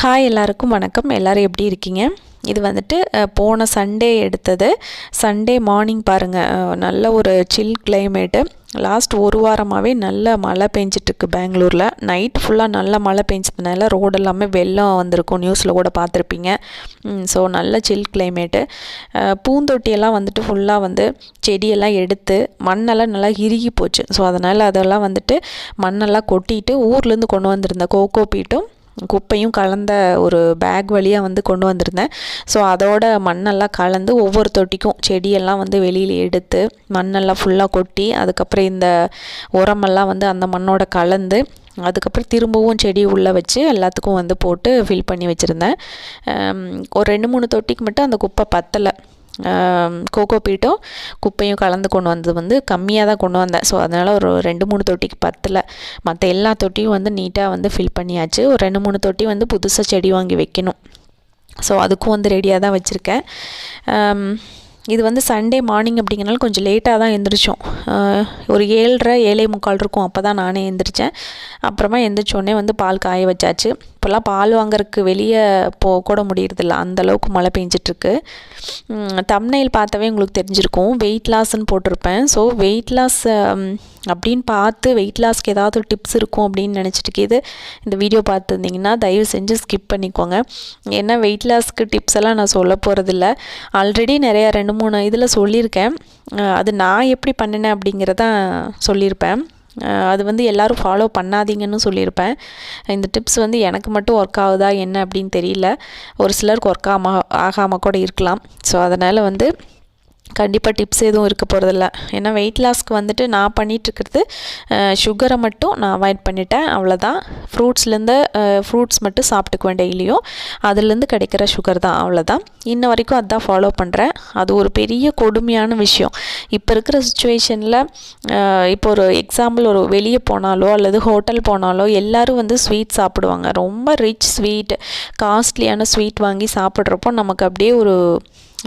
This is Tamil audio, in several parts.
ஹாய் எல்லாருக்கும் வணக்கம். எல்லோரும் எப்படி இருக்கீங்க? இது வந்துட்டு போன சண்டே எடுத்தது. சண்டே மார்னிங் பாருங்கள் நல்ல ஒரு சில் கிளைமேட்டு லாஸ்ட் ஒரு வாரமாகவே நல்ல மழை பெஞ்சிட்ருக்கு பெங்களூரில். நைட் ஃபுல்லாக நல்ல மழை பெஞ்சதுனால ரோடு எல்லாமே வெள்ளம் வந்திருக்கும். நியூஸில் கூட பார்த்துருப்பீங்க. ஸோ நல்ல சில் கிளைமேட்டு பூந்தொட்டியெல்லாம் வந்துட்டு ஃபுல்லாக வந்து செடியெல்லாம் எடுத்து மண்ணெல்லாம் நல்லா இறுகி போச்சு. ஸோ அதனால் அதெல்லாம் வந்துட்டு மண்ணெல்லாம் கொட்டிட்டு ஊர்லேருந்து கொண்டு வந்திருந்த கோகோ பீட்டும் குப்பையும் கலந்த ஒரு பேக் வழியாக வந்து கொண்டு வந்திருந்தேன். ஸோ அதோட மண்ணெல்லாம் கலந்து ஒவ்வொரு தொட்டிக்கும் செடியெல்லாம் வந்து வெளியில் எடுத்து மண்ணெல்லாம் ஃபுல்லாக கொட்டி அதுக்கப்புறம் இந்த உரமெல்லாம் வந்து அந்த மண்ணோட கலந்து அதுக்கப்புறம் திரும்பவும் செடி உள்ளே வச்சு எல்லாத்துக்கும் வந்து போட்டு ஃபில் பண்ணி வச்சுருந்தேன். ஒரு ரெண்டு மூணு தொட்டிக்கு மட்டும் அந்த குப்பை பத்தலை. கோகோ பீட்டும் குப்பையும் கலந்து கொண்டு வந்தது வந்து கம்மியாக தான் கொண்டு வந்தேன். ஸோ அதனால் ஒரு ரெண்டு மூணு தொட்டிக்கு பத்தில். மற்ற எல்லா தொட்டியும் வந்து நீட்டாக வந்து ஃபில் பண்ணியாச்சு. ஒரு ரெண்டு மூணு தொட்டி வந்து புதுசாக செடி வாங்கி வைக்கணும். ஸோ அதுக்கும் வந்து ரெடியாக தான் வச்சுருக்கேன். இது வந்து சண்டே மார்னிங் அப்படிங்கிறனால கொஞ்சம் லேட்டாக தான் எழுந்திரிச்சோம் ஒரு ஏழரை ஏழை முக்கால் இருக்கும். அப்போ தான் நானே எழுந்திரிச்சேன் அப்புறமா எழுந்திரிச்சோடனே வந்து பால் காய வச்சாச்சு. இப்போல்லாம் பால் வாங்குறதுக்கு வெளியே போக கூட முடியறதில்ல. அந்தளவுக்கு மழை பெஞ்சிட்ருக்கு. தம்னையில் பார்த்தாவே உங்களுக்கு தெரிஞ்சிருக்கும். வெயிட் லாஸ்ன்னு போட்டிருப்பேன். ஸோ வெயிட் லாஸ் அப்படின்னு பார்த்து வெயிட் லாஸ்க்கு ஏதாவது ஒரு டிப்ஸ் இருக்கும் அப்படின்னு நினச்சிட்டு இது இந்த வீடியோ பார்த்துருந்தீங்கன்னா தயவு செஞ்சு ஸ்கிப் பண்ணிக்கோங்க. ஏன்னா வெயிட் லாஸ்க்கு டிப்ஸ் எல்லாம் நான் சொல்ல போகிறதில்ல ஆல்ரெடி நிறையா ரெண்டு மூணு இதில் சொல்லியிருக்கேன். அது நான் எப்படி பண்ணினேன் அப்படிங்கிறதான் சொல்லியிருப்பேன். அது வந்து எல்லோரும் ஃபாலோ பண்ணாதீங்கன்னு சொல்லியிருப்பேன். இந்த டிப்ஸ் வந்து எனக்கு மட்டும் ஒர்க் ஆகுதா என்ன அப்படின்னு தெரியல. ஒரு சிலருக்கு ஒர்க் ஆமா ஆகாமல் கூட இருக்கலாம். ஸோ அதனால் வந்து கண்டிப்பாக டிப்ஸ் எதுவும் இருக்க போகிறதில்ல ஏன்னா வெயிட் லாஸ்க்கு வந்துட்டு நான் பண்ணிகிட்ருக்கிறது சுகரை மட்டும் நான் அவாய்ட் பண்ணிட்டேன். அவ்வளோதான் ஃப்ரூட்ஸ்லேருந்து ஃப்ரூட்ஸ் மட்டும் சாப்பிட்டுக்குவேன் டெய்லியும். அதுலேருந்து கிடைக்கிற சுகர் தான் அவ்வளோதான் இன்ன வரைக்கும் அதுதான் ஃபாலோ பண்ணுறேன் அது ஒரு பெரிய கொடுமையான விஷயம். இப்போ இருக்கிற சுச்சுவேஷனில் இப்போ ஒரு எக்ஸாம்பிள் ஒரு வெளியே போனாலோ அல்லது ஹோட்டல் போனாலோ எல்லோரும் வந்து ஸ்வீட் சாப்பிடுவாங்க. ரொம்ப ரிச் ஸ்வீட் காஸ்ட்லியான ஸ்வீட் வாங்கி சாப்பிட்றப்போ நமக்கு அப்படியே ஒரு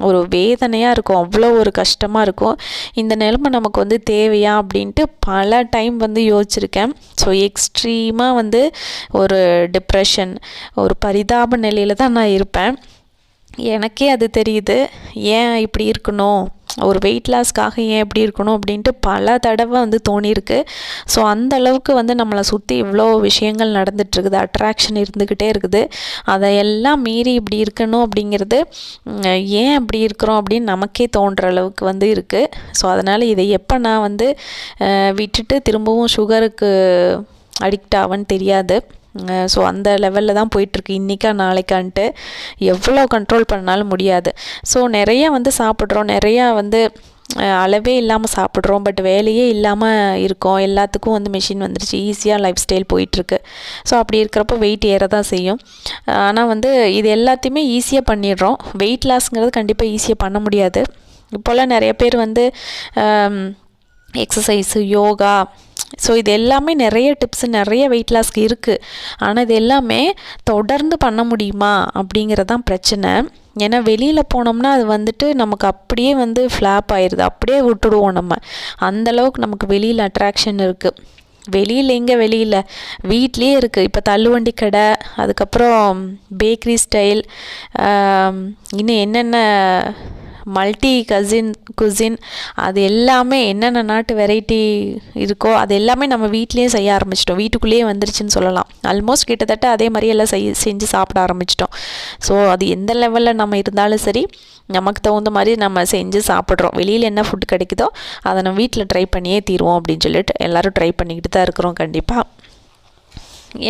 ஒரு வேதனையாக இருக்கும் அவ்வளோ ஒரு கஷ்டமாக இருக்கும். இந்த நிலமை நமக்கு வந்து தேவையா அப்படின்ட்டு பல டைம் வந்து யோசிச்சிருக்கேன். ஸோ எக்ஸ்ட்ரீமாக வந்து ஒரு டிப்ரெஷன் ஒரு பரிதாப நிலையில் தான் நான் இருப்பேன். எனக்கே அது தெரியுது. ஏன் இப்படி இருக்கணும்? ஒரு வெயிட் லாஸ்க்காக ஏன் எப்படி இருக்கணும் அப்படின்ட்டு பல தடவை வந்து தோணியிருக்கு. ஸோ அந்த அளவுக்கு வந்து நம்மளை சுற்றி இவ்வளோ விஷயங்கள் நடந்துகிட்ருக்குது அட்ராக்ஷன் இருந்துக்கிட்டே இருக்குது. அதையெல்லாம் மீறி இப்படி இருக்கணும் அப்படிங்கிறது ஏன் அப்படி இருக்கிறோம் அப்படின்னு நமக்கே தோன்ற அளவுக்கு வந்து இருக்குது ஸோ அதனால் இதை எப்போ நான் வந்து விட்டுட்டு திரும்பவும் சுகருக்கு அடிக்ட் ஆவன்னு தெரியாது. ஸோ அந்த லெவலில் தான் போயிட்டுருக்கு. இன்றைக்கா நாளைக்கான்ட்டு எவ்வளோ கண்ட்ரோல் பண்ணாலும் முடியாது. ஸோ நிறையா வந்து சாப்பிட்றோம். நிறையா வந்து அளவே இல்லாமல் சாப்பிட்றோம். பட் வேலையே இல்லாமல் இருக்கோம். எல்லாத்துக்கும் வந்து மிஷின் வந்துருச்சு. ஈஸியாக லைஃப் ஸ்டைல் போயிட்டுருக்கு. ஸோ அப்படி இருக்கிறப்போ வெயிட் ஏற தான் செய்யும். ஆனால் வந்து இது எல்லாத்தையுமே ஈஸியாக பண்ணிடுறோம். வெயிட் லாஸ்ங்கிறது கண்டிப்பாக ஈஸியாக பண்ண முடியாது. இப்போல்லாம் நிறைய பேர் வந்து எக்ஸசைஸு யோகா ஸோ இது எல்லாமே நிறைய டிப்ஸு நிறைய வெயிட் லாஸ்க்கு இருக்குது ஆனால் இது எல்லாமே தொடர்ந்து பண்ண முடியுமா? அப்படிங்கிறது தான் பிரச்சனை. ஏன்னா வெளியில் போனோம்னா அது வந்துட்டு நமக்கு அப்படியே வந்து ஃப்ளாப் ஆயிடுது அப்படியே விட்டுடுவோம் நம்ம. அந்தளவுக்கு நமக்கு வெளியில் அட்ராக்ஷன் இருக்குது வெளியில் எங்கே வெளியில்? வீட்லேயே இருக்குது இப்போ தள்ளுவண்டி கடை அதுக்கப்புறம் பேக்கரி ஸ்டைல் இன்னும் என்னென்ன மல்டி கசின் குசின் அது எல்லாமே என்னென்ன நாட்டு வெரைட்டி இருக்கோ அது எல்லாமே நம்ம வீட்லேயே செய்ய ஆரம்பிச்சிட்டோம். வீட்டுக்குள்ளேயே வந்துருச்சுன்னு சொல்லலாம். ஆல்மோஸ்ட் கிட்டத்தட்ட அதே மாதிரி எல்லாம் செய் செஞ்சு சாப்பிட ஆரம்பிச்சிட்டோம். ஸோ அது எந்த லெவலில் நம்ம இருந்தாலும் சரி நமக்கு தகுந்த மாதிரி நம்ம செஞ்சு சாப்பிட்றோம். வெளியில் என்ன ஃபுட் கிடைக்குதோ அதை நம்ம வீட்டில் ட்ரை பண்ணியே தீருவோம் அப்படின்னு சொல்லிட்டு எல்லோரும் ட்ரை பண்ணிக்கிட்டு தான் இருக்கிறோம் கண்டிப்பாக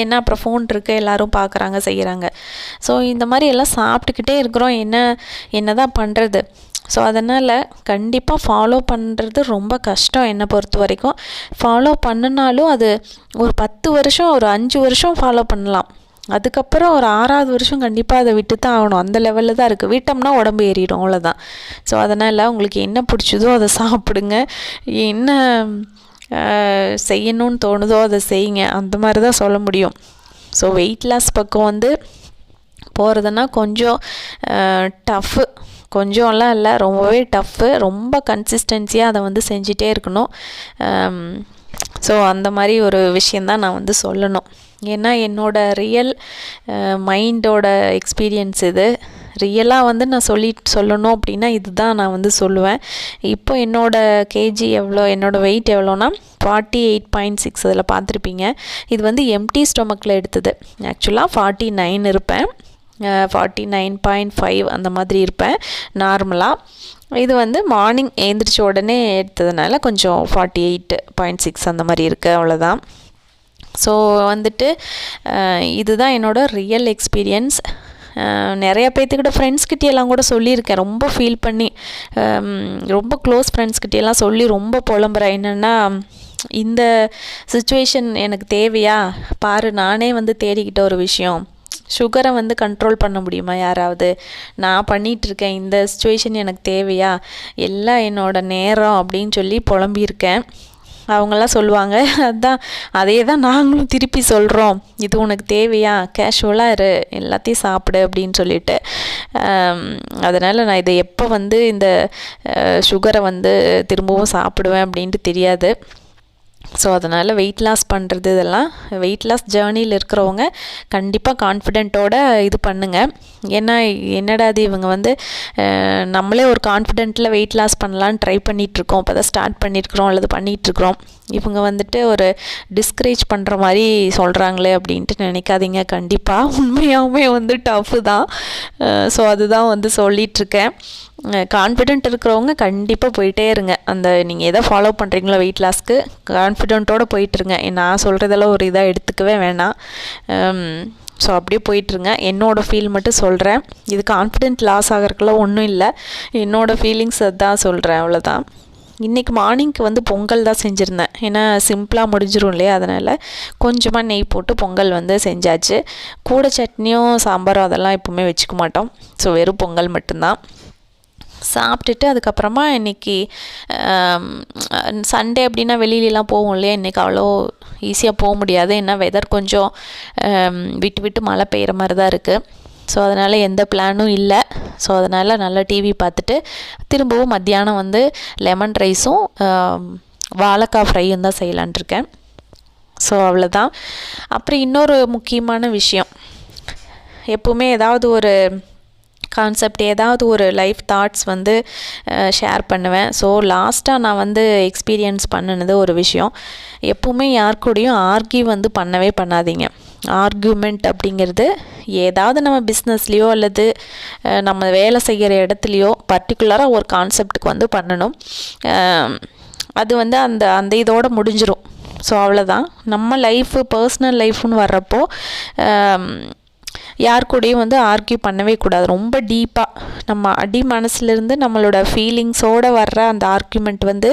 ஏன்னா அப்புறம் ஃபோன் இருக்குது எல்லோரும் பார்க்குறாங்க செய்கிறாங்க ஸோ இந்த மாதிரி எல்லாம் சாப்பிட்டுக்கிட்டே இருக்கிறோம். என்ன என்ன தான் பண்ணுறது ஸோ அதனால் கண்டிப்பாக ஃபாலோ பண்ணுறது ரொம்ப கஷ்டம் என்னை பொறுத்த வரைக்கும். ஃபாலோ பண்ணினாலும் அது ஒரு பத்து வருஷம் ஒரு அஞ்சு வருஷம் ஃபாலோ பண்ணலாம். அதுக்கப்புறம் ஒரு ஆறாவது வருஷம் கண்டிப்பாக அதை விட்டு தான் ஆகணும். அந்த லெவலில் தான் இருக்குது விட்டோம்னா உடம்பு ஏறிடும் அவ்வளோதான் ஸோ அதனால் உங்களுக்கு என்ன பிடிச்சதோ அதை சாப்பிடுங்க. என்ன செய்யணும்னு தோணுதோ அதை செய்யுங்க. அந்த மாதிரி தான் சொல்ல முடியும். ஸோ வெயிட் லாஸ் பக்கம் வந்து போகிறதுனா கொஞ்சம் டஃப்பு கொஞ்சம்லாம் இல்லை ரொம்பவே டஃப்பு ரொம்ப கன்சிஸ்டன்சியாக அதை வந்து செஞ்சிட்டே இருக்கணும். ஸோ அந்த மாதிரி ஒரு விஷயந்தான் நான் வந்து சொல்லணும். ஏன்னா என்னோட ரியல் மைண்டோட எக்ஸ்பீரியன்ஸ் இது. ரியலாக வந்து நான் சொல்லி சொல்லணும் அப்படின்னா இதுதான் நான் வந்து சொல்லுவேன். இப்போ என்னோடய கேஜி எவ்வளோ என்னோடய வெயிட் எவ்வளோனா ஃபார்ட்டி எயிட் பாயிண்ட் சிக்ஸ் அதில் பார்த்துருப்பீங்க. இது வந்து எம்டி ஸ்டொமக்கில் எடுத்தது. ஆக்சுவலாக ஃபார்ட்டி நைன் இருப்பேன். ஃபார்ட்டி நைன் பாயிண்ட் ஃபைவ் அந்த மாதிரி இருப்பேன். நார்மலாக இது வந்து மார்னிங் எழுந்திரிச்ச உடனே எடுத்ததுனால கொஞ்சம் ஃபார்ட்டி எயிட் பாயிண்ட் சிக்ஸ் அந்த மாதிரி இருக்குது அவ்வளோதான். ஸோ வந்துட்டு இதுதான் என்னோடய ரியல் எக்ஸ்பீரியன்ஸ் நிறைய பேர்த்துக்கிட்ட ஃப்ரெண்ட்ஸ்கிட்டேயெல்லாம் கூட சொல்லியிருக்கேன். ரொம்ப ஃபீல் பண்ணி ரொம்ப க்ளோஸ் ஃப்ரெண்ட்ஸ்கிட்டேயெல்லாம் சொல்லி ரொம்ப புலம்புறேன். என்னென்னா இந்த சுச்சுவேஷன் எனக்கு தேவையா? பாரு நானே வந்து தேடிக்கிட்ட ஒரு விஷயம். சுகரை வந்து கண்ட்ரோல் பண்ண முடியுமா யாராவது? நான் பண்ணிகிட்ருக்கேன் இந்த சுச்சுவேஷன் எனக்கு தேவையா? எல்லாம் என்னோடய நேரம் அப்படின்னு சொல்லி புலம்பியிருக்கேன். அவங்கெல்லாம் சொல்லுவாங்க. அதுதான் அதே தான் நாங்களும் திருப்பி சொல்கிறோம் இது உனக்கு தேவையா? கேஷுவலாக இரு. எல்லாத்தையும் சாப்பிடு அப்படின்னு சொல்லிட்டு. அதனால் நான் இதை எப்போ வந்து இந்த சுகரை வந்து திரும்பவும் சாப்பிடுவேன் அப்படின்ட்டு தெரியாது. ஸோ அதனால் வெயிட் லாஸ் பண்ணுறது இதெல்லாம் வெயிட் லாஸ் ஜேர்னியில் இருக்கிறவங்க கண்டிப்பாக கான்ஃபிடென்ட்டோட இது பண்ணுங்கள் ஏன்னா என்னடா அது இவங்க வந்து நம்மளே ஒரு கான்ஃபிடென்ட்டில் வெயிட் லாஸ் பண்ணலான்னு ட்ரை பண்ணிகிட்ருக்கோம் இப்போ தான் ஸ்டார்ட் பண்ணியிருக்கிறோம் அல்லது பண்ணிகிட்ருக்குறோம் இவங்க வந்துட்டு ஒரு டிஸ்கரேஜ் பண்ணுற மாதிரி சொல்கிறாங்களே அப்படின்ட்டு நினைக்காதீங்க. கண்டிப்பாக உண்மையாகவே வந்து டஃப்பு தான். ஸோ அதுதான் வந்து சொல்லிகிட்ருக்கேன் கான்ஃபிடென்ட் இருக்கிறவங்க கண்டிப்பாக போயிட்டே இருங்க. அந்த நீங்கள் எதை ஃபாலோ பண்ணுறீங்களோ வெயிட் லாஸ்க்கு கான்ஃபிடென்ட்டோடு போயிட்டுருங்க நான் சொல்கிறதெல்லாம் ஒரு இதாக எடுத்துக்கவே வேணாம். ஸோ அப்படியே போயிட்டுருங்க என்னோடய ஃபீல் மட்டும் சொல்கிறேன் இது கான்ஃபிடென்ட் லாஸ் ஆகிறதுக்குலாம் ஒன்றும் இல்லை. என்னோடய ஃபீலிங்ஸ் அதுதான் சொல்கிறேன் அவ்வளோதான் இன்றைக்கி மார்னிங்க்கு வந்து பொங்கல் தான் செஞ்சுருந்தேன். ஏன்னா சிம்பிளாக முடிஞ்சிரும் இல்லையா? அதனால் கொஞ்சமாக நெய் போட்டு பொங்கல் வந்து செஞ்சாச்சு. கூட சட்னியும் சாம்பாரும் அதெல்லாம் எப்போவுமே வச்சுக்க மாட்டோம். ஸோ வெறும் பொங்கல் மட்டும்தான். சாப்பிட்டுட்டு அதுக்கப்புறமா இன்றைக்கி சண்டே அப்படின்னா வெளியிலலாம் போவோம் இல்லையா? இன்றைக்கி அவ்வளோ ஈஸியாக போக முடியாது. ஏன்னா வெதர் கொஞ்சம் விட்டு விட்டு மழை பெய்கிற மாதிரி தான் இருக்குது ஸோ அதனால் எந்த பிளானும் இல்லை. ஸோ அதனால் நல்லா டிவி பார்த்துட்டு திரும்பவும் மத்தியானம் வந்து லெமன் ரைஸும் வாழைக்காய் ஃப்ரையும் தான் செய்யலான்ட்ருக்கேன் ஸோ அவ்வளோதான் அப்புறம் இன்னொரு முக்கியமான விஷயம். எப்போவுமே ஏதாவது ஒரு கான்செப்ட் ஏதாவது ஒரு லைஃப் தாட்ஸ் வந்து ஷேர் பண்ணுவேன். ஸோ லாஸ்ட்டாக நான் வந்து எக்ஸ்பீரியன்ஸ் பண்ணினது ஒரு விஷயம். எப்பவுமே யார் கூடயும் ஆர்கியூ வந்து பண்ணவே பண்ணாதீங்க. ஆர்கியூமெண்ட் அப்படிங்கிறது ஏதாவது நம்ம பிஸ்னஸ்லேயோ அல்லது நம்ம வேலை செய்கிற இடத்துலையோ பர்டிகுலராக ஒரு கான்செப்டுக்கு வந்து பண்ணணும். அது வந்து அந்த அந்த இதோடு முடிஞ்சிடும் ஸோ அவ்வளோதான் நம்ம லைஃபு பர்சனல் லைஃப்னு வர்றப்போ யார் கூடயும் வந்து ஆர்கியூ பண்ணவே கூடாது. ரொம்ப டீப்பாக நம்ம அடி மனசுலேருந்து நம்மளோட ஃபீலிங்ஸோடு வர்ற அந்த ஆர்கியூமெண்ட் வந்து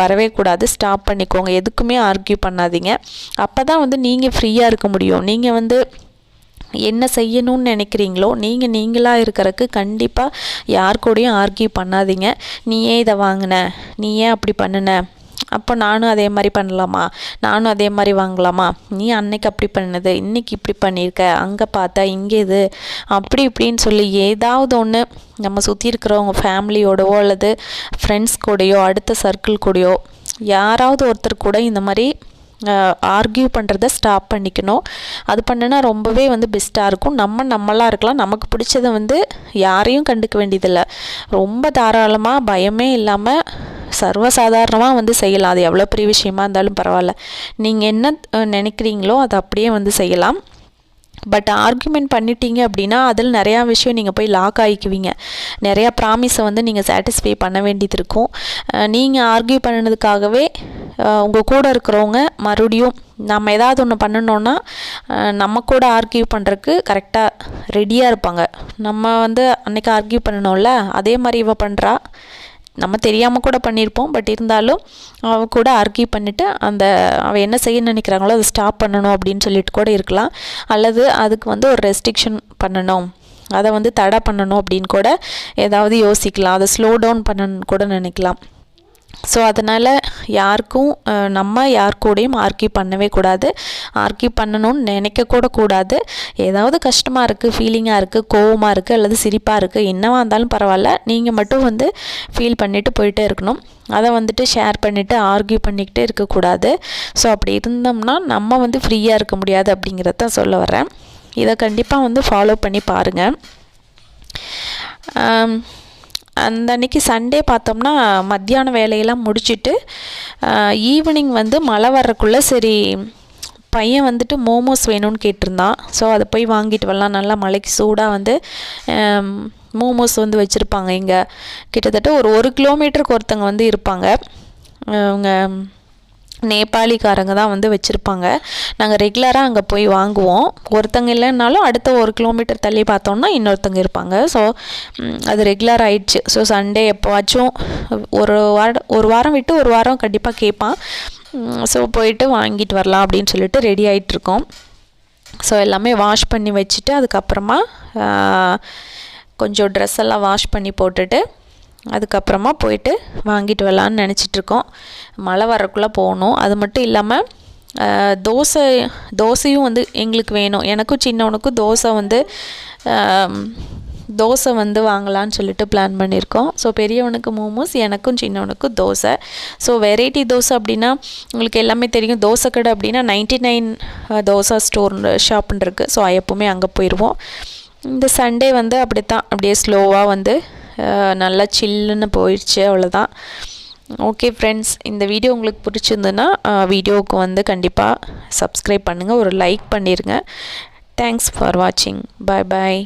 வரவே கூடாது. ஸ்டாப் பண்ணிக்கோங்க. எதுக்குமே ஆர்கியூ பண்ணாதீங்க. அப்போ தான் வந்து நீங்கள் ஃப்ரீயாக இருக்க முடியும். நீங்கள் வந்து என்ன செய்யணும்னு நினைக்கிறீங்களோ நீங்கள் நீங்களாக இருக்கிறக்கு கண்டிப்பாக யார் கூடயும் ஆர்கியூ பண்ணாதீங்க. நீ ஏன் இதை வாங்கின? நீ ஏன் அப்படி பண்ணின? அப்போ நானும் அதே மாதிரி பண்ணலாமா? நானும் அதே மாதிரி வாங்கலாமா? நீ அன்னைக்கு அப்படி பண்ணது இன்றைக்கி இப்படி பண்ணியிருக்க அங்கே பார்த்தா இங்கே இது அப்படி இப்படின்னு சொல்லி ஏதாவது ஒன்று நம்ம சுற்றி இருக்கிறவங்க ஃபேமிலியோடவோ அல்லது ஃப்ரெண்ட்ஸ் கூடயோ அடுத்த சர்க்கிள் கூடயோ யாராவது ஒருத்தர் கூட இந்த மாதிரி ஆர்கியூ பண்ணுறத ஸ்டாப் பண்ணிக்கணும். அது பண்ணினா ரொம்பவே வந்து பெஸ்ட்டாக இருக்கும். நம்ம நம்மளாக இருக்கலாம். நமக்கு பிடிச்சதை வந்து யாரையும் கண்டுக்க வேண்டியதில்லை. ரொம்ப தாராளமாக பயமே இல்லாமல் சர்வசாதாரணமாக வந்து செய்யலாம். அது எவ்வளோ பெரிய விஷயமா இருந்தாலும் பரவாயில்ல. நீங்கள் என்ன நினைக்கிறீங்களோ அதை அப்படியே வந்து செய்யலாம். பட் ஆர்குமெண்ட் பண்ணிட்டீங்க அப்படின்னா அதில் நிறையா விஷயம் நீங்கள் போய் லாக் ஆகிக்குவீங்க நிறையா ப்ராமிஸை வந்து நீங்கள் சாட்டிஸ்ஃபை பண்ண வேண்டியது இருக்கும். நீங்கள் ஆர்கியூ பண்ணினதுக்காகவே உங்கள் கூட இருக்கிறவங்க மறுபடியும் நம்ம ஏதாவது ஒன்று பண்ணணுன்னா நம்ம கூட ஆர்கியூ பண்ணுறதுக்கு கரெக்டாக ரெடியாக இருப்பாங்க. நம்ம வந்து அன்றைக்கி ஆர்கியூ பண்ணணும்ல அதே மாதிரி இவ பண்ணுறா நம்ம தெரியாமல் கூட பண்ணியிருப்போம் பட் இருந்தாலும் அவ கூட ஆர்கியூ பண்ணிவிட்டு அந்த அவள் என்ன செய்ய நினைக்கிறாங்களோ அதை ஸ்டாப் பண்ணணும் அப்படின்னு சொல்லிட்டு கூட இருக்கலாம். அல்லது அதுக்கு வந்து ஒரு ரெஸ்ட்ரிக்ஷன் பண்ணணும். அதை வந்து தடை பண்ணணும் அப்படின்னு கூட ஏதாவது யோசிக்கலாம். அதை ஸ்லோ டவுன் பண்ணணும்னு கூட நினைக்கலாம். ஸோ அதனால் யாருக்கும் நம்ம யார் கூடயும் ஆர்கியூ பண்ணவே கூடாது. ஆர்கியூ பண்ணணும்னு நினைக்கக்கூட கூடாது. ஏதாவது கஷ்டமாக இருக்குது ஃபீலிங்காக இருக்குது கோவமாக இருக்குது அல்லது சிரிப்பாக இருக்குது என்னவாக இருந்தாலும் பரவாயில்ல. நீங்கள் மட்டும் வந்து ஃபீல் பண்ணிவிட்டு போயிட்டே இருக்கணும். அதை வந்துட்டு ஷேர் பண்ணிவிட்டு ஆர்கியூ பண்ணிக்கிட்டே இருக்கக்கூடாது ஸோ அப்படி இருந்தோம்னா நம்ம வந்து ஃப்ரீயாக இருக்க முடியாது அப்படிங்கிறத சொல்ல வரேன் இதை கண்டிப்பாக வந்து ஃபாலோ பண்ணி பாருங்கள் அந்த அன்னைக்கு சண்டே பார்த்தோம்னா மத்தியான வேலையெல்லாம் முடிச்சிட்டு ஈவினிங் வந்து மழை வர்றக்குள்ளே சரி பையன் வந்துட்டு மோமோஸ் வேணும்னு கேட்டிருந்தான். ஸோ அதை போய் வாங்கிட்டு வரலாம். நல்லா மழைக்கு சூடாக வந்து மோமோஸ் வந்து வச்சுருப்பாங்க இங்கே. கிட்டத்தட்ட ஒரு ஒரு கிலோமீட்டருக்கு ஒருத்தங்க வந்து இருப்பாங்க. அவங்க நேபாளிக்காரங்க தான் வந்து வச்சுருப்பாங்க. நாங்கள் ரெகுலராக அங்கே போய் வாங்குவோம். ஒருத்தங்க இல்லைன்னாலும் அடுத்த ஒரு கிலோமீட்டர் தள்ளி பார்த்தோம்னா இன்னொருத்தங்க இருப்பாங்க. ஸோ அது ரெகுலர் ஆயிடுச்சு. ஸோ சண்டே எப்போவாச்சும் ஒரு வாரம் ஒரு வாரம் விட்டு ஒரு வாரம் கண்டிப்பாக கேட்பான். ஸோ போயிட்டு வாங்கிட்டு வரலாம் அப்படின்னு சொல்லிட்டு ரெடி ஆகிட்டுருக்கோம் ஸோ எல்லாமே வாஷ் பண்ணி வச்சுட்டு அதுக்கப்புறமா கொஞ்சம் ட்ரெஸ் எல்லாம் வாஷ் பண்ணி போட்டுட்டு அதுக்கப்புறமா போயிட்டு வாங்கிட்டு வரலான்னு நினச்சிட்ருக்கோம். மழை வரக்குள்ளே போகணும். அது மட்டும் இல்லாமல் தோசை தோசையும் வந்து எங்களுக்கு வேணும். எனக்கும் சின்னவனுக்கும் தோசை வந்து தோசை வந்து வாங்கலான்னு சொல்லிட்டு பிளான் பண்ணியிருக்கோம். ஸோ பெரியவனுக்கு மோமோஸ் எனக்கும் சின்னவனுக்கும் தோசை. ஸோ வெரைட்டி தோசை அப்படின்னா உங்களுக்கு எல்லாமே தெரியும். தோசை கடை அப்படின்னா நைன்டி நைன் தோசை ஸ்டோர் ஷாப்புன்னு இருக்குது ஸோ எப்போவுமே அங்கே போயிடுவோம் இந்த சண்டே வந்து அப்படி தான் அப்படியே ஸ்லோவாக வந்து நல்லா சில்லுன்னு போயிடுச்சு அவ்வளோதான் ஓகே ஃப்ரெண்ட்ஸ் இந்த வீடியோ உங்களுக்கு பிடிச்சிருந்துன்னா வீடியோவுக்கு வந்து கண்டிப்பாக சப்ஸ்கிரைப் பண்ணுங்கள் ஒரு லைக் பண்ணிடுங்க தேங்க்ஸ் ஃபார் வாட்சிங் பாய் பாய்